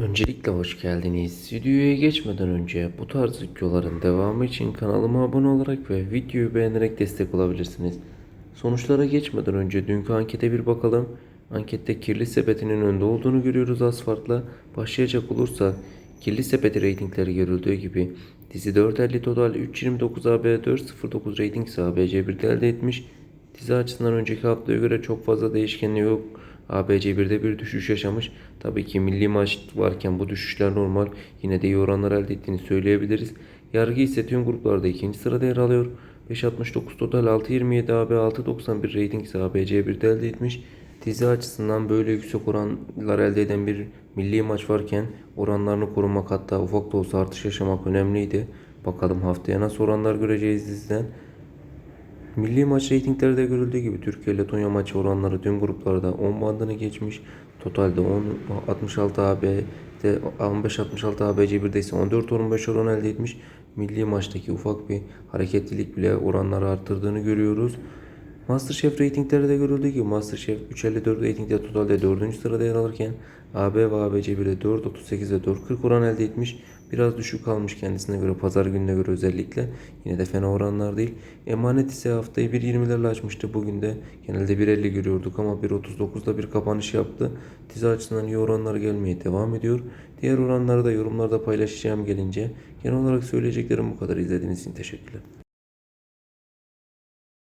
Öncelikle hoş geldiniz. Videoya geçmeden önce bu tarz videoların devamı için kanalıma abone olarak ve videoyu beğenerek destek olabilirsiniz. Sonuçlara geçmeden önce dünkü ankete bir bakalım. Ankette kirli sepetinin önde olduğunu görüyoruz asfaltla. Başlayacak olursa kirli sepeti reytingleri görüldüğü gibi dizi 4.50 total 3.29 AB 4.09 rating ise ABC1'de elde etmiş. Dizi açısından önceki haftaya göre çok fazla değişkenliği yok. ABC 1'de bir düşüş yaşamış. Tabii ki milli maç varken bu düşüşler normal. Yine de iyi oranlar elde ettiğini söyleyebiliriz. Yargı ise tüm gruplarda ikinci sırada yer alıyor. 5.69 total 6.27 AB 6.91 rating ise ABC 1'de elde etmiş. Dizi açısından böyle yüksek oranlar elde eden bir milli maç varken oranlarını korumak hatta ufak da olsa artış yaşamak önemliydi. Bakalım haftaya nasıl oranlar göreceğiz diziden. Milli maç reytingleri görüldüğü gibi Türkiye Letonya maçı oranları tüm gruplarda 10 bandını geçmiş. Totalde 10 66 AB'de 15 66 ABC 1'de ise 14 15 oran elde etmiş. Milli maçtaki ufak bir hareketlilik bile oranları arttırdığını görüyoruz. Masterchef reytingleri de görüldüğü gibi Masterchef 3.54 reytingde totalde 4. sırada yer alırken AB ve ABC 1'de 4.38 ve 4.40 oran elde etmiş. Biraz düşük kalmış kendisine göre pazar gününe göre özellikle. Yine de fena oranlar değil. Emanet ise haftayı 1.20'lerle açmıştı. Bugün de genelde 1.50 görüyorduk ama 1.39'da bir kapanış yaptı. Dizi açısından iyi oranlar gelmeye devam ediyor. Diğer oranları da yorumlarda paylaşacağım gelince. Genel olarak söyleyeceklerim bu kadar. İzlediğiniz için teşekkürler.